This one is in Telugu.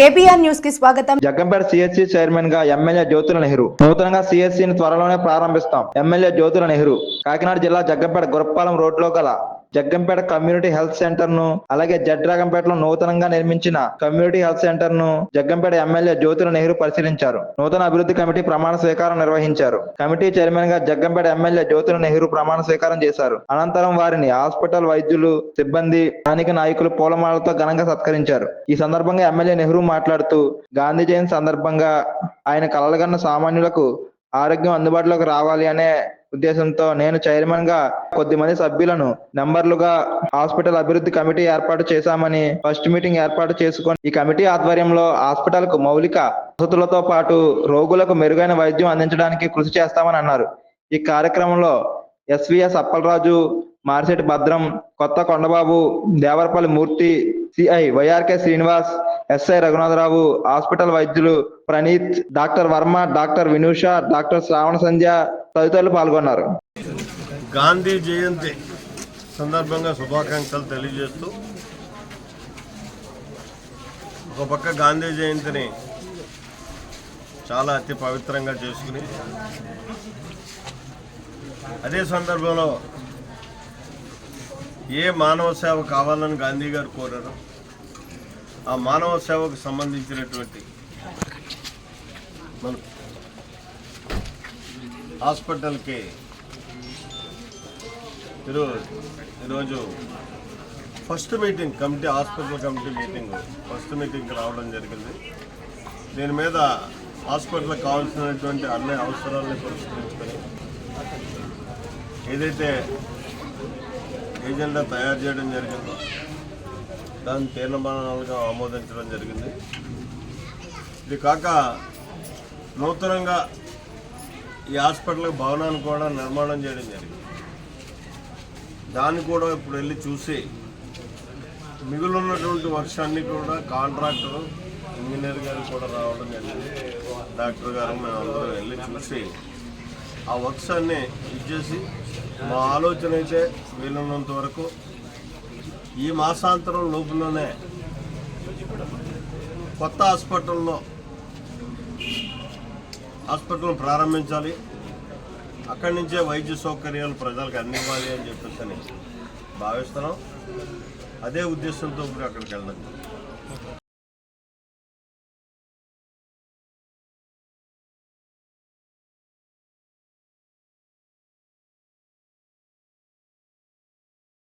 కేబీఆర్ న్యూస్కి స్వాగతం. జగ్గంపేట సిఎస్సి చైర్మన్గా ఎమ్మెల్యే జ్యోతుల నెహ్రూ. నూతనంగా సిఎస్సి ని త్వరలోనే ప్రారంభిస్తాం. ఎమ్మెల్యే జ్యోతుల నెహ్రూ. కాకినాడ జిల్లా జగ్గంపేట గురపాలెం రోడ్లో గల జగ్గంపేట కమ్యూనిటీ హెల్త్ సెంటర్ను అలాగే జడ్రాగంపేటలో నూతనంగా నిర్మించిన కమ్యూనిటీ హెల్త్ సెంటర్ను జగ్గంపేట ఎమ్మెల్యే జ్యోతుల నెహ్రూ పరిశీలించారు. నూతన అభివృద్ధి కమిటీ ప్రమాణ స్వీకారం నిర్వహించారు. కమిటీ చైర్మన్గా జగ్గంపేట ఎమ్మెల్యే జ్యోతుల నెహ్రూ ప్రమాణ స్వీకారం చేశారు. అనంతరం వారిని హాస్పిటల్ వైద్యులు సిబ్బంది స్థానిక నాయకులు పూలమాలతో ఘనంగా సత్కరించారు. ఈ సందర్భంగా ఎమ్మెల్యే నెహ్రూ మాట్లాడుతూ గాంధీ జయంతి సందర్భంగా ఆయన కలలుగన్న సామాన్యులకు ఆరోగ్యం అందుబాటులోకి రావాలి అనే ఉద్దేశంతో నేను చైర్మన్గా కొద్ది మంది సభ్యులను నంబర్లుగా హాస్పిటల్ అభివృద్ధి కమిటీ ఏర్పాటు చేశామని ఫస్ట్ మీటింగ్ ఏర్పాటు చేసుకొని ఈ కమిటీ ఆధ్వర్యంలో హాస్పిటల్కు మౌలిక వసతులతో పాటు రోగులకు మెరుగైన వైద్యం అందించడానికి కృషి చేస్తామని అన్నారు. ఈ కార్యక్రమంలో SVS Appalaraju మార్సెట్ Bhadram Kotha Kondababu Devarapalli Murthy CI YRK Srinivas SI Raghunatharao hospital వైద్యులు Praneeth doctor Varma doctor Vinusha doctor Sravana Sandhya తదితరులు పాల్గొన్నారు. గాంధీ జయంతి సందర్భంగా శుభాకాంక్షలు తెలియజేస్తూ ఒక పక్క గాంధీ జయంతిని చాలా అతి పవిత్రంగా చేసుకుని అదే సందర్భంలో ఏ మానవ సేవ కావాలని గాంధీ గారు కోరారో ఆ మానవ సేవకు సంబంధించినటువంటి మన హాస్పిటల్కి ఈరోజు ఈరోజు first meeting committee hospital committee meeting first మీటింగ్కి రావడం జరిగింది. దీని మీద హాస్పిటల్కి కావాల్సినటువంటి అన్ని అవసరాలను పరిష్కరించుకొని ఏదైతే ఏజెండా తయారు చేయడం జరిగింది. దాన్ని తీర్మానాలుగా ఆమోదించడం జరిగింది. ఇది కాక నూతనంగా ఈ హాస్పిటల్ భవనాన్ని కూడా నిర్మాణం చేయడం జరిగింది. దాన్ని కూడా ఇప్పుడు వెళ్ళి చూసి మిగులున్నటువంటి వర్షాన్ని కూడా కాంట్రాక్టర్ ఇంజనీర్ గారు కూడా రావడం జరిగింది. డాక్టర్ గారు మేము అందరం వెళ్ళి చూసి ఆ వర్క్స్ అన్ని ఇచ్చేసి మా ఆలోచన అయితే వీలున్నంత వరకు ఈ మాసాంతరం లోపులోనే కొత్త హాస్పిటల్లో హాస్పిటల్ ప్రారంభించాలి. అక్కడి నుంచే వైద్య సౌకర్యాలు ప్రజలకు అందివ్వాలి అని చెప్పేసి అని భావిస్తున్నాం. అదే ఉద్దేశంతో ఇప్పుడు అక్కడికి వెళ్ళండి.